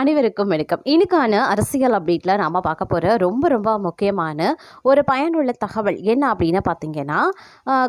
அனைவருக்கும் வணக்கம். இன்னைக்கான அரசியல் அப்டேட்டில் நாம் பார்க்க போகிற ரொம்ப ரொம்ப முக்கியமான ஒரு பயனுள்ள தகவல் என்ன அப்படின்னு பார்த்தீங்கன்னா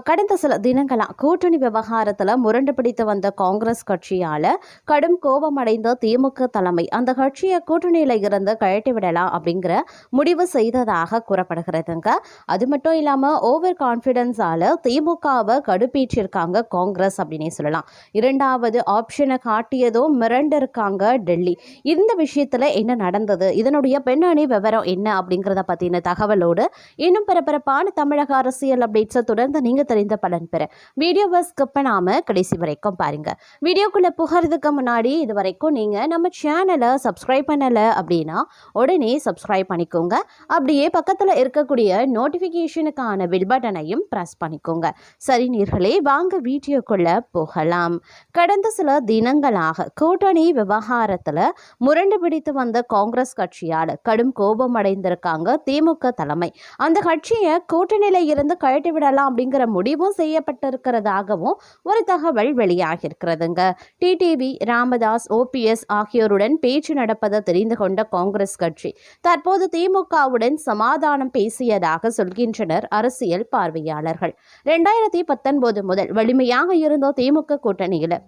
கடந்த சில தினங்களாக கூட்டணி விவகாரத்தில் முரண்டு பிடித்து வந்த காங்கிரஸ் கட்சியால் கடும் கோபமடைந்த திமுக தலைமை அந்த கட்சியை கூட்டணியில் இருந்து கழட்டி விடலாம் அப்படிங்கிற முடிவு செய்ததாக கூறப்படுகிறதுங்க. அது மட்டும் இல்லாமல் ஓவர் கான்ஃபிடென்ஸால் திமுகவை கடுப்பேற்றிருக்காங்க காங்கிரஸ் அப்படின்னே சொல்லலாம். இரண்டாவது ஆப்ஷனை காட்டியதும் மிரண்டு இருக்காங்க டெல்லி இந்த விஷயத்தில் என்ன நடந்தது? இதனுடைய பெண்ணணி விவரம் என்ன? அப்படிங்கிறத பற்றின தகவலோடு இன்னும் பரபரப்பான தமிழக அரசியல் அப்டேட்ஸை தொடர்ந்து நீங்கள் தெரிந்த பலன் பெற வீடியோவை ஸ்கிப் பண்ணாமல் கடைசி வரைக்கும் பாருங்கள் வீடியோக்குள்ளே புகிறதுக்கு முன்னாடி இது வரைக்கும் நீங்கள் நம்ம சேனலை சப்ஸ்கிரைப் பண்ணலை அப்படின்னா உடனே சப்ஸ்கிரைப் பண்ணிக்கோங்க. அப்படியே பக்கத்தில் இருக்கக்கூடிய நோட்டிஃபிகேஷனுக்கான பில் பட்டனையும் ப்ரெஸ் பண்ணிக்கோங்க. சரி நீர்களே வாங்க வீடியோக்குள்ளே போகலாம். கடந்த சில தினங்களாக கூட்டணி விவகாரத்தில் முரண்டு பிடித்து வந்த காங்கிரஸ் கட்சியால் கடும் கோபம் அடைந்திருக்காங்க திமுக தலைமை. அந்த கட்சியை கூட்டணியில இருந்து கழட்டி விடலாம் அப்படிங்கிற முடிவும் செய்யப்பட்டிருக்கிறதாகவும் ஒரு தகவல் வெளியாகியிருக்கிறதுங்க. டிடிவி ராமதாஸ் ஓபிஎஸ் ஆகியோருடன் பேச்சு நடப்பதை தெரிந்து கொண்ட காங்கிரஸ் கட்சி தற்போது திமுகவுடன் சமாதானம் பேசியதாக சொல்கின்றனர் அரசியல் பார்வையாளர்கள். ரெண்டாயிரத்தி பத்தொன்பது முதல் வலிமையாக இருந்த திமுக கூட்டணியில்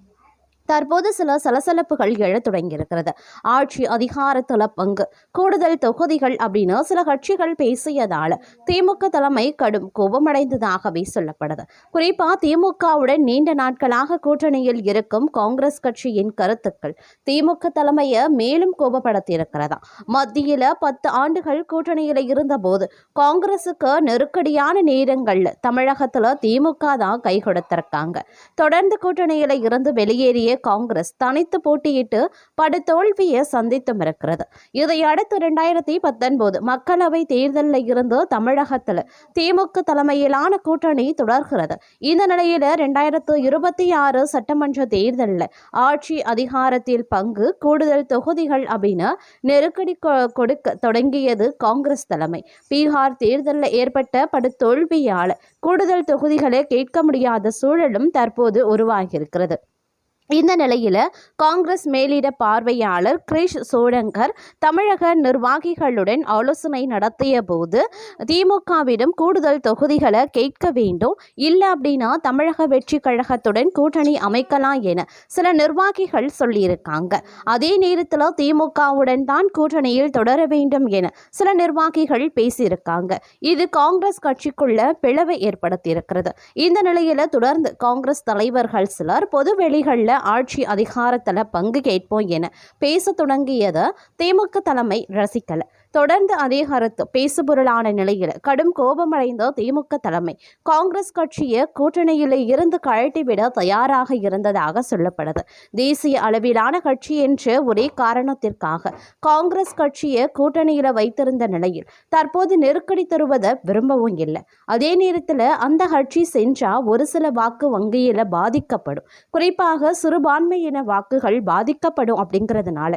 தற்போது சில சலசலப்புகள் எழத் தொடங்கியிருக்கிறது. ஆட்சி அதிகாரத்தில் பங்கு கூடுதல் தொகுதிகள் அப்படின்னு சில கட்சிகள் பேசியதால் திமுக தலைமை கடும் கோபமடைந்ததாகவே சொல்லப்படுது. குறிப்பாக திமுகவுடன் நீண்ட நாட்களாக கூட்டணியில் இருக்கும் காங்கிரஸ் கட்சியின் கருத்துக்கள் திமுக தலைமையை மேலும் கோபப்படுத்தியிருக்கிறதா? மத்தியில் பத்து ஆண்டுகள் கூட்டணியில் இருந்தபோது காங்கிரசுக்கு நெருக்கடியான நேரங்களில் தமிழகத்தில் திமுக தான் கை கொடுத்திருக்காங்க. தொடர்ந்து கூட்டணியில் இருந்து வெளியேறிய காங்கிரஸ் தனித்து போட்டியிட்டு படுதோல்வியை சந்தித்தும் இருக்கிறது இதை அடுத்து இரண்டாயிரத்தி பத்தொன்பது மக்களவை தேர்தலில் இருந்து தமிழகத்தில் திமுக தலைமையிலான கூட்டணி தொடர்கிறது. இந்த நிலையில் ரெண்டாயிரத்து இருபத்தி ஆறு சட்டமன்ற தேர்தலில் ஆட்சி அதிகாரத்தில் பங்கு கூடுதல் தொகுதிகள் அப்படின்னு நெருக்கடி கொ- கொடுக்க தொடங்கியது காங்கிரஸ் தலைமை. பீகார் தேர்தலில் ஏற்பட்ட படுதோல்வியால் கூடுதல் தொகுதிகளை கேட்க முடியாத சூழலும் தற்போது உருவாகியிருக்கிறது. இந்த நிலையில் காங்கிரஸ் மேலிட பார்வையாளர் கிரிஷ் சோழங்கர் தமிழக நிர்வாகிகளுடன் ஆலோசனை நடத்திய போது திமுகவிடம் கூடுதல் தொகுதிகளை கேட்க வேண்டும் இல்லை அப்படின்னா தமிழக வெற்றி கழகத்துடன் கூட்டணி அமைக்கலாம் என சில நிர்வாகிகள் சொல்லியிருக்காங்க. அதே நேரத்தில் திமுகவுடன் தான் கூட்டணியில் தொடர வேண்டும் என சில நிர்வாகிகள் பேசியிருக்காங்க. இது காங்கிரஸ் கட்சிக்குள்ள பிளவை ஏற்படுத்தியிருக்கிறது. இந்த நிலையில் தொடர்ந்து காங்கிரஸ் தலைவர்கள் சிலர் பொது வெளிகளில் ஆட்சி அதிகாரத்தில் பங்கு கேட்போம் என பேச தொடங்கியதை திமுக தலைமை ரசிக்கலை. தொடர்ந்து அதே பேசுபொருளான நிலையில் கடும் கோபமடைந்த திமுக தலைமை. காங்கிரஸ் கட்சியை கூட்டணியில் இருந்து கழட்டிவிட தயாராக இருந்ததாக சொல்லப்படுது. தேசிய அளவிலான கட்சி என்ற ஒரே காரணத்திற்காக காங்கிரஸ் கட்சியை கூட்டணியில் வைத்திருந்த நிலையில் தற்போது நெருக்கடி தருவதை விரும்பவும் இல்லை. அதே நேரத்தில் அந்த கட்சி சென்றால் ஒரு சில வாக்கு வங்கியில் பாதிக்கப்படும். குறிப்பாக சிறுபான்மையின வாக்குகள் பாதிக்கப்படும் அப்படிங்கிறதுனால.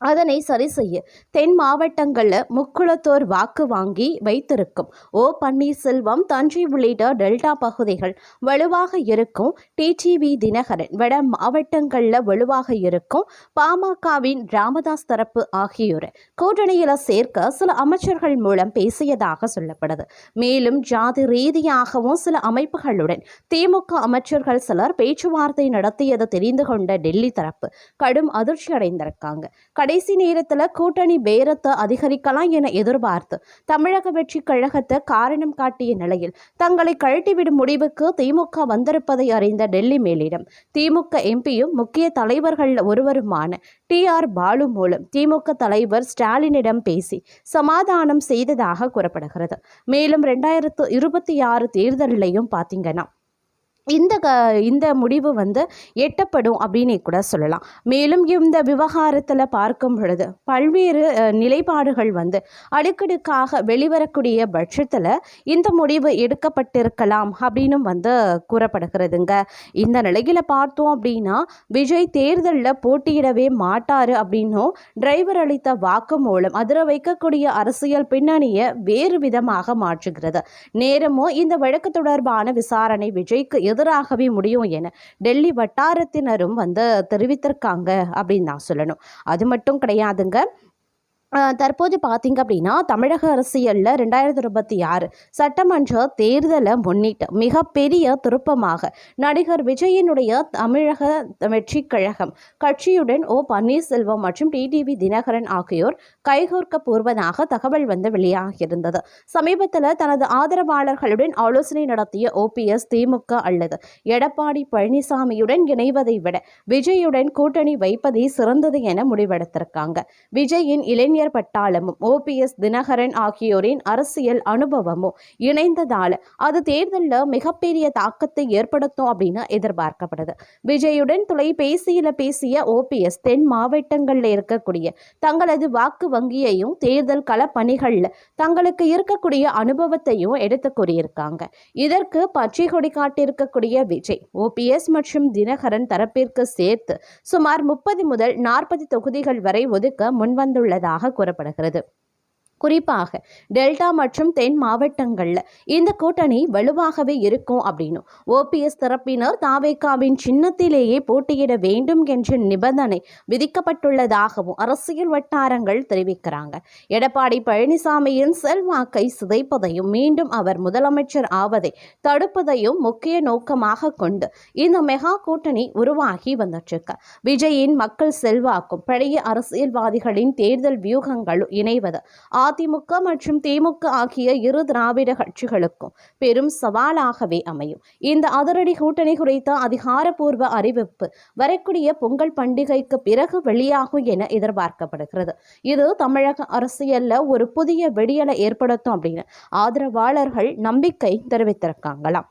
அதனை சரி செய்ய. தென் மாவட்டங்களில் முக்குளத்தோர் வாக்கு வாங்கி வைத்திருக்கும். ஓ பன்னீர்செல்வம் தஞ்சை உள்ளிட்ட டெல்டா பகுதிகள் வலுவாக இருக்கும். டிடிவி தினகரன் வட மாவட்டங்களில் வலுவாக இருக்கும். பாமகவின் ராமதாஸ் தரப்பு ஆகியோரை கூட்டணியில் சேர்க்க சில அமைச்சர்கள் மூலம் பேசியதாக சொல்லப்படுது. மேலும் ஜாதி ரீதியாகவும் சில அமைப்புகளுடன் திமுக அமைச்சர்கள் சிலர் பேச்சுவார்த்தை நடத்தியது தெரிந்து கொண்ட டெல்லி தரப்பு கடும் அதிர்ச்சி அடைந்திருக்காங்க கடைசி நேரத்தில் கூட்டணி பேரத்தை அதிகரிக்கலாம் என எதிர்பார்த்து தமிழக வெற்றி கழகத்தை காரணம் காட்டிய நிலையில் தங்களை கழட்டிவிடும் முடிவுக்கு திமுக வந்திருப்பதை அறிந்த டெல்லி மேலிடம் திமுக எம்பியும் முக்கிய தலைவர்களில் ஒருவருமான டி ஆர் பாலு மூலம் திமுக தலைவர் ஸ்டாலினிடம் பேசி சமாதானம் செய்ததாக கூறப்படுகிறது. மேலும் ரெண்டாயிரத்து இருபத்தி ஆறு தேர்தலையும் பார்த்தீங்கன்னா இந்த க இந்த முடிவு வந்து எட்டப்படும் அப்படின்னு கூட சொல்லலாம். மேலும் இந்த விவகாரத்தில் பார்க்கும் பொழுது பல்வேறு நிலைப்பாடுகள் வந்து அடுக்கடுக்காக வெளிவரக்கூடிய பட்சத்தில் இந்த முடிவு எடுக்கப்பட்டிருக்கலாம் அப்படின்னும் வந்து கூறப்படுகிறதுங்க. இந்த நிலையில் பார்த்தோம் அப்படின்னா விஜய் தேர்தலில் போட்டியிடவே மாட்டார் அப்படின்னும் டிரைவர் அளித்த வாக்கு மூலம் அதிர வைக்கக்கூடிய அரசியல் பின்னணியை வேறு விதமாக மாற்றுகிறது. நேரமும் இந்த வழக்கு தொடர்பான விசாரணை விஜய்க்கு எதிராகவே முடியும் என டெல்லி வட்டாரத்தினரும் வந்து தெரிவித்திருக்காங்க அப்படின்னு தான் சொல்லணும். அது மட்டும் கிடையாதுங்க. தற்போது பார்த்தீங்க அப்படின்னா தமிழக அரசியலில் ரெண்டாயிரத்தி இருபத்தி ஆறு சட்டமன்ற தேர்தலை முன்னிட்டு மிகப்பெரிய திருப்பமாக நடிகர் விஜயனுடைய தமிழக வெற்றி கழகம் கட்சியுடன் ஓ. பன்னீர்செல்வம் மற்றும் டிடிவி தினகரன் ஆகியோர் கைகோர்க்க பூர்வதாக தகவல் வந்து வெளியாகியிருந்தது. சமீபத்தில் தனது ஆதரவாளர்களுடன் ஆலோசனை நடத்திய ஓபிஎஸ் திமுக அல்லது எடப்பாடி பழனிசாமியுடன் இணைவதை விட விஜயுடன் கூட்டணி வைப்பதே சிறந்தது என முடிவெடுத்திருக்காங்க. விஜயின் இளைஞர் பட்டாளமும் ஓபிஎஸ் தினகரன் ஆகியோரின் அரசியல் அனுபவமும் இணைந்ததால அது தேர்தலில் மிகப்பெரிய தாக்கத்தை ஏற்படுத்தும் அப்படின்னு எதிர்பார்க்கப்படுது. விஜயுடன் தொலைபேசியில் பேசிய ஓபிஎஸ் தென் மாவட்டங்களில் இருக்கக்கூடிய தங்களது வாக்கு வங்கியையும் தேர்தல் கள பணிகளில் தங்களுக்கு இருக்கக்கூடிய அனுபவத்தையும் எடுத்து கூறியிருக்காங்க. இதற்கு பச்சை கொடி காட்டியிருக்கக்கூடிய விஜய் ஓபிஎஸ் மற்றும் தினகரன் தரப்பிற்கு சேர்த்து சுமார் முப்பது முதல் நாற்பது தொகுதிகள் வரை ஒதுக்க முன்வந்துள்ளதாக கூறப்படுகிறது குறிப்பாக டெல்டா மற்றும் தென் மாவட்டங்களில் இந்த கூட்டணி வலுவாகவே இருக்கும் அப்படின்னும் ஓபிஎஸ் தரப்பினர் தாவேக்காவின் சின்னத்திலேயே போட்டியிட வேண்டும் என்ற நிபந்தனை விதிக்கப்பட்டுள்ளதாகவும் அரசியல் வட்டாரங்கள் தெரிவிக்கிறாங்க. எடப்பாடி பழனிசாமியின் செல்வாக்கை சிதைப்பதையும் மீண்டும் அவர் முதலமைச்சர் ஆவதை தடுப்பதையும் முக்கிய நோக்கமாக கொண்டு இந்த மெகா கூட்டணி உருவாகி வந்துட்டிருக்கு. விஜயின் மக்கள் செல்வாக்கும் பழைய அரசியல்வாதிகளின் தேர்தல் வியூகங்களும் இணைவது அதிமுக மற்றும் திமுக ஆகிய இரு திராவிட கட்சிகளுக்கும் பெரும் சவாலாகவே அமையும். இந்த அதிரடி கூட்டணி குறித்த அதிகாரப்பூர்வ அறிவிப்பு வரக்கூடிய பொங்கல் பண்டிகைக்கு பிறகு வெளியாகும் என எதிர்பார்க்கப்படுகிறது. இது தமிழக அரசியல்ல ஒரு புதிய வெடியலை ஏற்படுத்தும் அப்படின்னு ஆதரவாளர்கள் நம்பிக்கை தெரிவித்திருக்காங்களாம்.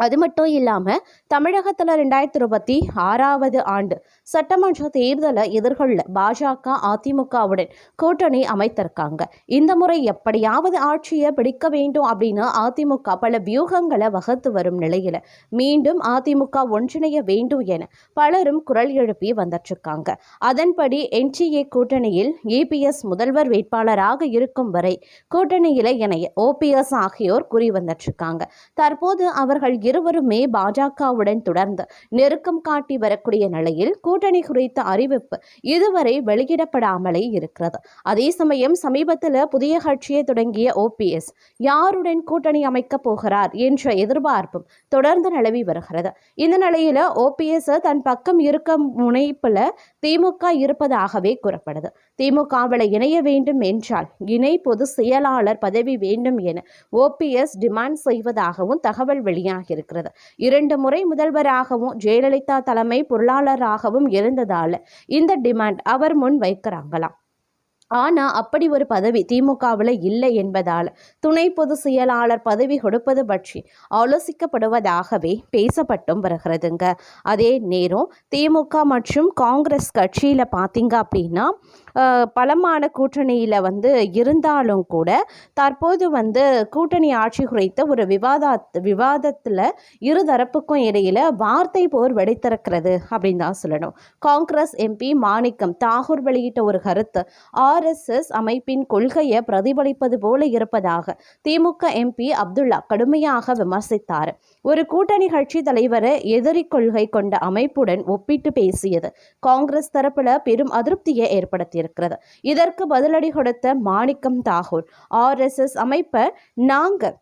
அது மட்டும் இல்லாமல் தமிழகத்தில் ரெண்டாயிரத்தி இருபத்தி ஆறாவது ஆண்டு சட்டமன்ற தேர்தலை எதிர்கொள்ள பாஜக அதிமுகவுடன் கூட்டணி அமைத்திருக்காங்க. இந்த முறை எப்படியாவது ஆட்சியை பிடிக்க வேண்டும் அப்படின்னு அதிமுக பல வியூகங்களை வகுத்து வரும் நிலையில் மீண்டும் அதிமுக ஒன்றிணைய வேண்டும் என பலரும் குரல் எழுப்பி வந்துட்டுருக்காங்க அதன்படி என்டிஏ கூட்டணியில் ஏபிஎஸ் முதல்வர் வேட்பாளராக இருக்கும் வரை கூட்டணியில் இணைய ஓபிஎஸ் ஆகியோர் கூறி வந்துட்டுருக்காங்க தற்போது அவர்கள் இருவருமே பாஜகவுடன் தொடர்ந்து நெருக்கம் காட்டி வரக்கூடிய நிலையில் கூட்டணி குறித்த அறிவிப்பு இதுவரை வெளியிடப்படாமலே இருக்கிறது. அதே சமயம் சமீபத்தில் புதிய கட்சியை தொடங்கிய ஓபிஎஸ் யாருடன் கூட்டணி அமைக்கப் போகிறார் என்ற எதிர்பார்ப்பும் தொடர்ந்து நிலவி வருகிறது. இந்த நிலையில ஓபிஎஸ் தன் பக்கம் இருக்க முனைப்பில் திமுக இருப்பதாகவே கூறப்படுது. திமுகவில் இணைய வேண்டும் என்றால் இணை பொது செயலாளர் பதவி வேண்டும் என ஓபிஎஸ் டிமாண்ட் செய்வதாகவும் தகவல் வெளியாகி இருக்கிறது இரண்டு முறை முதல்வராகவும் ஜெயலலிதா தலைமை பொருளாளராகவும் இருந்ததால் இந்த டிமாண்ட் அவர் முன் வைக்கிறாங்களாம். ஆனால் அப்படி ஒரு பதவி திமுகவில் இல்லை என்பதால் துணை பொதுச் செயலாளர் பதவி கொடுப்பது பற்றி ஆலோசிக்கப்படுவதாகவே பேசப்பட்டும் வருகிறதுங்க. அதே நேரம் திமுக மற்றும் காங்கிரஸ் கட்சியில் பார்த்தீங்க அப்படின்னா பலமான கூட்டணியில் வந்து இருந்தாலும் கூட தற்போது வந்து கூட்டணி ஆட்சி குறித்த ஒரு விவாத விவாதத்தில் இருதரப்புக்கும் இடையில் வார்த்தை போர் வெடித்திருக்கிறது அப்படின்னு தான் சொல்லணும். காங்கிரஸ் எம்பி மாணிக்கம் தாகூர் வெளியிட்ட ஒரு கருத்து ஆர். ஆர்எஸ்எஸ் அமைப்பின் கொள்கையை பிரதிபலிப்பது போல இருப்பதாக திமுக எம்பி அப்துல்லா கடுமையாக விமர்சித்தார். ஒரு கூட்டணி கட்சி தலைவரை எதிரி கொள்கை கொண்ட அமைப்புடன் ஒப்பிட்டு பேசியது காங்கிரஸ் தரப்புல பெரும் அதிருப்தியை ஏற்படுத்தியிருக்கிறது. இதற்கு பதிலடி கொடுத்த மாணிக்கம் தாகூர் ஆர்எஸ்எஸ் அமைப்பை நாங்க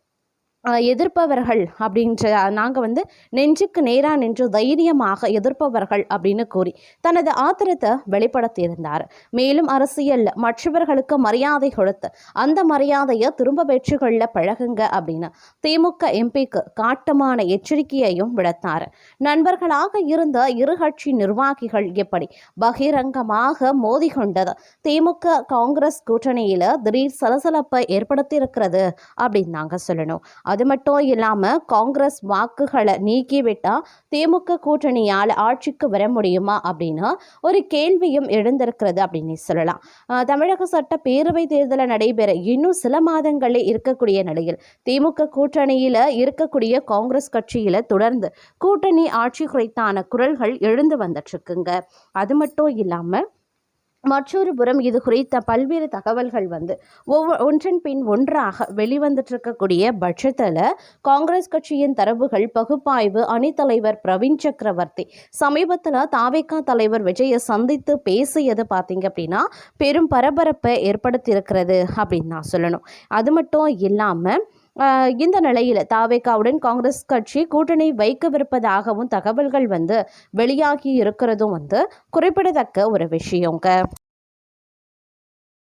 எதிர்ப்பவர்கள் அப்படின்ற நாங்கள் வந்து நெஞ்சுக்கு நேராக நின்று தைரியமாக எதிர்ப்பவர்கள் அப்படின்னு கூறி தனது ஆத்திரத்தை வெளிப்படுத்தியிருந்தார். மேலும் அரசியல்ல மற்றவர்களுக்கு மரியாதை கொடுத்து அந்த மரியாதையை திரும்ப பெற்றுக்கொள்ள பழகுங்க அப்படின்னு திமுக எம்பிக்கு காட்டமான எச்சரிக்கையையும் விடுத்தார். நண்பர்களாக இருந்த இரு கட்சி நிர்வாகிகள் எப்படி பகிரங்கமாக மோதி கொண்டது திமுக காங்கிரஸ் கூட்டணியில திடீர் சலசலப்பை ஏற்படுத்தியிருக்கிறது அப்படின்னு நாங்கள் சொல்லணும். அது மட்டும் இல்லாமல் காங்கிரஸ் வாக்குகளை நீக்கிவிட்டால் திமுக கூட்டணியால் ஆட்சிக்கு வர முடியுமா அப்படின்னு ஒரு கேள்வியும் எழுந்திருக்கிறது அப்படின்னு சொல்லலாம். தமிழக சட்ட பேரவை தேர்தலை நடைபெற இன்னும் சில மாதங்களே இருக்கக்கூடிய நிலையில் திமுக கூட்டணியில் இருக்கக்கூடிய காங்கிரஸ் கட்சியில் தொடர்ந்து கூட்டணி ஆட்சி குறித்தான குரல்கள் எழுந்து வந்துட்டுருக்குங்க அது மட்டும் இல்லாமல் மற்றொரு புறம் இது குறித்த பல்வேறு தகவல்கள் வந்து ஒவ்வொரு ஒன்றன் பின் ஒன்றாக வெளிவந்துட்டு இருக்கக்கூடிய பட்சத்தில் காங்கிரஸ் கட்சியின் தரவுகள் பகுப்பாய்வு அணித்தலைவர் பிரவீன் சக்கரவர்த்தி சமீபத்தில் தாவேக்கா தலைவர் விஜயை சந்தித்து பேசியது பார்த்தீங்க அப்படின்னா பெரும் பரபரப்பை ஏற்படுத்தியிருக்கிறது அப்படின்னு நான் சொல்லணும். அது மட்டும் இல்லாமல் இந்த நிலையில் தாவேக்காவுடன் காங்கிரஸ் கட்சி கூட்டணி வைக்கவிருப்பதாகவும் தகவல்கள் வந்து வெளியாகி இருக்கிறதும் வந்து குறிப்பிடத்தக்க ஒரு விஷயங்க.